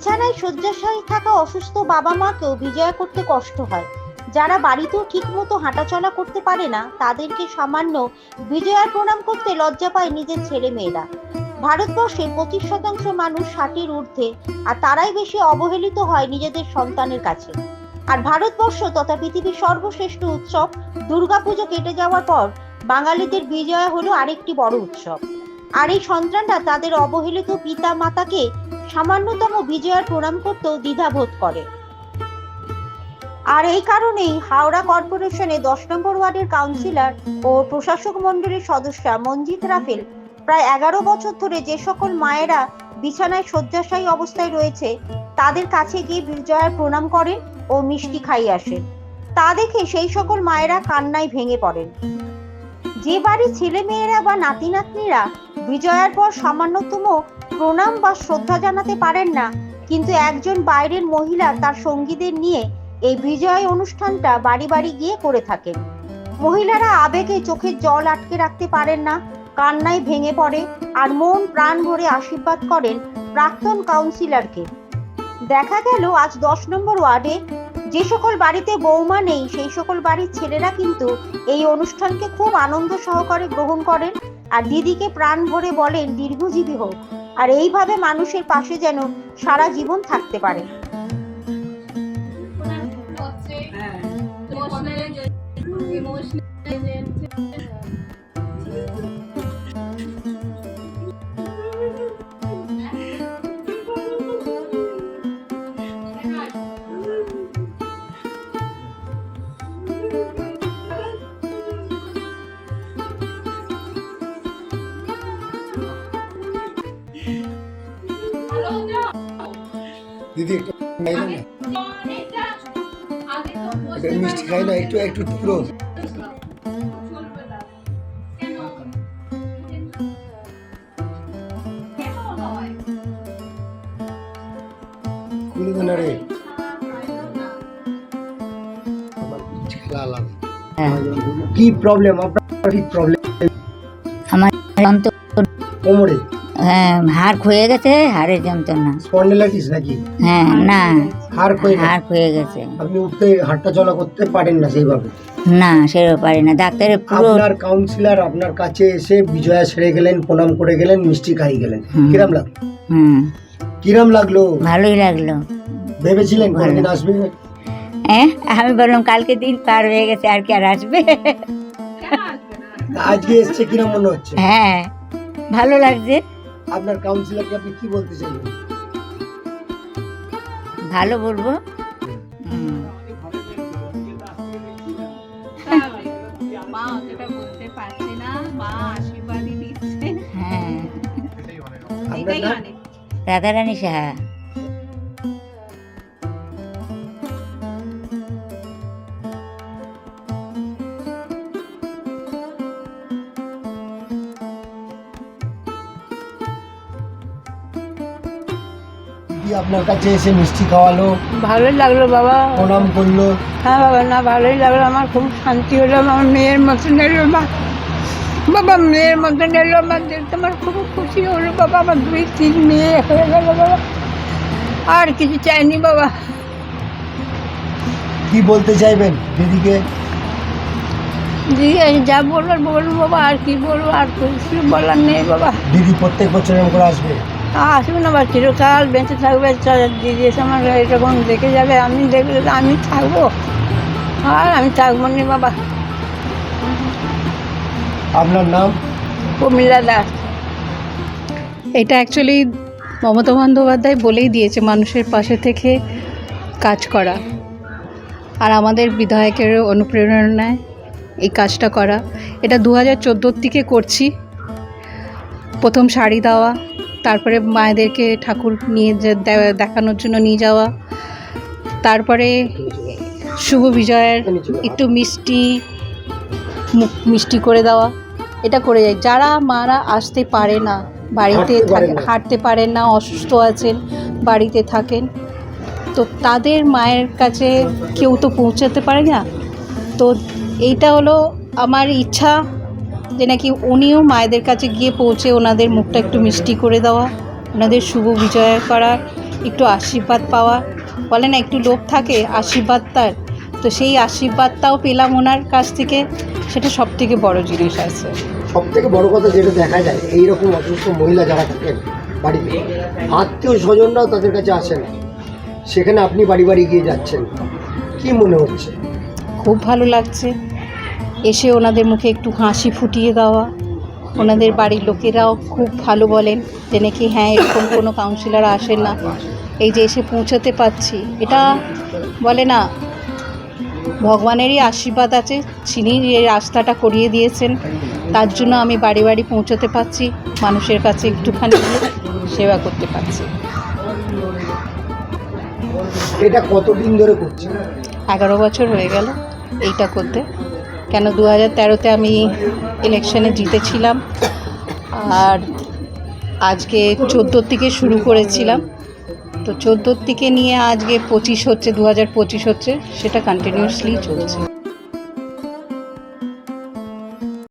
বিছানায় শয্যাশায়ী থাকা অসুস্থ বাবা মাকেও বিজয়া করতে কষ্ট হয়। যারা বাড়িতেও ঠিকমতো হাঁটাচলা করতে পারে না, তাদেরকে সামান্য বিজয়ার প্রণাম করতে লজ্জা পায় নিজের ছেলে মেয়েরা। ভারতবর্ষে পঁচিশ শতাংশ মানুষ ষাটের ঊর্ধ্বে, আর তারাই বেশি অবহেলিত হয় নিজেদের সন্তানের কাছে। আর ভারতবর্ষ তথা পৃথিবীর সর্বশ্রেষ্ঠ উৎসব দুর্গাপুজো কেটে যাওয়ার পর বাঙালিদের বিজয়া হলো আরেকটি বড় উৎসব। আর এই সন্তানরা তাদের অবহেলিত পিতা মাতাকে সামান্যতম বিজয়ার প্রণাম করতেও দ্বিধাবোধ করে। আর এই কারণেই হাওড়া কর্পোরেশনে দশ নম্বর ওয়ার্ডের কাউন্সিলর ও প্রশাসক মণ্ডলীর সদস্যা মঞ্জিত রাফেল প্রায় এগারো বছর ধরে যে সকল মায়েরা বিছানায় শয্যাশায়ী অবস্থায় রয়েছে, তাদের কাছে গিয়ে বিজয়ার প্রণাম করেন ও মিষ্টি খাইয়ে আসেন। তা দেখে সেই সকল মায়েরা কান্নায় ভেঙে পড়েন। যে বাড়ির ছেলে মেয়েরা বা নাতি নাতনিরা বিজয়ার পর সামান্যতম প্রণাম বা শ্রদ্ধা জানাতে পারেন না, কিন্তু একজন বাইরের মহিলা তার সঙ্গীদের নিয়ে এই বিজয় অনুষ্ঠানটা বাড়ি বাড়ি গিয়ে করে থাকেন। মহিলারা আবেগে চোখের জল আটকে রাখতে পারেন না, কান্নায় ভেঙে পড়ে আর মন প্রাণ ভরে আশীর্বাদ করেন প্রাক্তন কাউন্সিলরকে। দেখা গেল আজ দশ নম্বর ওয়ার্ডে যে সকল বাড়িতে বৌমা নেই, সেই সকল বাড়ির ছেলেরা কিন্তু এই অনুষ্ঠানকে খুব আনন্দ সহকারে গ্রহণ করেন। আর দিদিকে প্রাণ ভরে বলেন, দীর্ঘজীবী হোক। আর এইভাবে মানুষের পাশে যেন সারা জীবন থাকতে পারে। দিদি একটু খাই না। মিষ্টি খাই না একটু একটু পুরো। খুলে দে রে। আমার খেলা আলাদা। কি প্রবলেম আপনার কি প্রবলেম আমার কোমরে। হ্যাঁ হাড় ক্ষয়ে গেছে হাড়ের যন্ত্রণা। স্পন্ডিলাইটিস নাকি? হ্যাঁ না। হাড় ক্ষয়ে। হাড় ক্ষয়ে গেছে। আপনি উঠতে হাঁটা চলা করতে পারেন না সেইভাবে? না সেরকম পারি না। ডাক্তারের পুরো আপনার কাউন্সিলর আপনার কাছে এসে বিজয়া সেরে গেলেন প্রণাম করে গেলেন মিষ্টি খাই গেলেন। কিরাম লাগল? হুম। কিরাম লাগল? ভালোই লাগল। ভেবেছিলেন কোনদিন আসবে? হ্যাঁ আমি বললাম কালকে দিন পার হয়ে গেছে আর কি আর আসবে? আজকে এসছে কিরম মনে হচ্ছে? হ্যাঁ ভালো লাগছে। আপনার কাউন্সিলরকে আপনি কি বলতে চাইবেন? ভালো বলব। হুম। মা অতটা বলতে পারছে না মা আশীর্বাদই দিচ্ছে। হ্যাঁ। রাধারানী সাহা। আপনার কাছে এসে মিষ্টি খাওয়ালো ভালোই লাগল বাবা। প্রণাম করল। হ্যাঁ বাবা না ভালোই লাগল। আমার খুব শান্তি হলো আমার মেয়ের মতন এলো মা বাবা মেয়ের মতন এলো আমার দেখতে আমার খুব খুশি হলো বাবা আমার দুই তিন মেয়ে হয়ে গেল বাবা। আর কিছু চাইনি বাবা। কি বলতে চাইবেন দিদিকে? দিদি যা বলবার বলব বাবা আর কি বলব আর কিছু বলার নেই বাবা। দিদি প্রত্যেক বছর এরকম করে আসবে। আসবে না বা চিরকাল বেঁচে থাকবে দিদি এসে আমার এরকম দেখে যাবে আমি দেখলে তো আমি থাকব। আর আমি থাকব না বাবা। আপনার নাম? প্রমিলা দাস। এটা অ্যাকচুয়ালি মমতা বন্দ্যোপাধ্যায় বলেই দিয়েছে মানুষের পাশে থেকে কাজ করা। আর আমাদের বিধায়কের অনুপ্রেরণায় এই কাজটা করা। এটা দু হাজার চোদ্দোর থেকে করছি। প্রথম শাড়ি দেওয়া তারপরে মায়েদেরকে ঠাকুর নিয়ে দেখানোর জন্য নিয়ে যাওয়া। তারপরে শুভ বিজয়ের একটু মিষ্টি মুখ মিষ্টি করে দেওয়া। এটা করে যায় যারা মারা আসতে পারে না বাড়িতে থাকে হাঁটতে পারেন না অসুস্থ আছেন বাড়িতে থাকেন তো তাদের মায়ের কাছে কেউ তো পৌঁছাতে পারে না। তো এইটা হলো আমার ইচ্ছা। যে নাকি উনিও মায়েদের কাছে গিয়ে পৌঁছে ওনাদের মুখটা একটু মিষ্টি করে দেওয়া ওনাদের শুভ বিজয় করা একটু আশীর্বাদ পাওয়া। বলে না একটু লোভ থাকে আশীর্বাদ তার। তো সেই আশীর্বাদটাও পেলাম ওনার কাছ থেকে। সেটা সব থেকে বড় জিনিস আছে। সব থেকে বড় কথা যেটা দেখা যায় এইরকম অসুস্থ মহিলা যারা থাকেন বাড়িতে আত্মীয় স্বজনরাও তাদের কাছে আসে না। সেখানে আপনি বাড়ি বাড়ি গিয়ে যাচ্ছেন। কি মনে হচ্ছে? খুব ভালো লাগছে। এসে ওনাদের মুখে একটু হাসি ফুটিয়ে দেওয়া। ওনাদের বাড়ির লোকেরাও খুব ভালো বলেন যে নাকি হ্যাঁ এরকম কোনো কাউন্সিলার আসেন না। এই যে এসে পৌঁছাতে পারছি এটা বলে না ভগবানেরই আশীর্বাদ আছে তিনি এই রাস্তাটা করিয়ে দিয়েছেন তার জন্য আমি বাড়ি বাড়ি পৌঁছাতে পারছি মানুষের কাছে একটুখানি সেবা করতে পারছি। এটা কতদিন ধরে করছেন? এগারো বছর হয়ে গেল এইটা করতে। কেন দু হাজার তেরোতে আমি ইলেকশনে জিতেছিলাম। আর আজকে চোদ্দোর থেকে শুরু করেছিলাম। তো চোদ্দোর থেকে নিয়ে আজকে পঁচিশ হচ্ছে, দু হাজার পঁচিশ হচ্ছে, সেটা কন্টিনিউয়াসলি চলছে।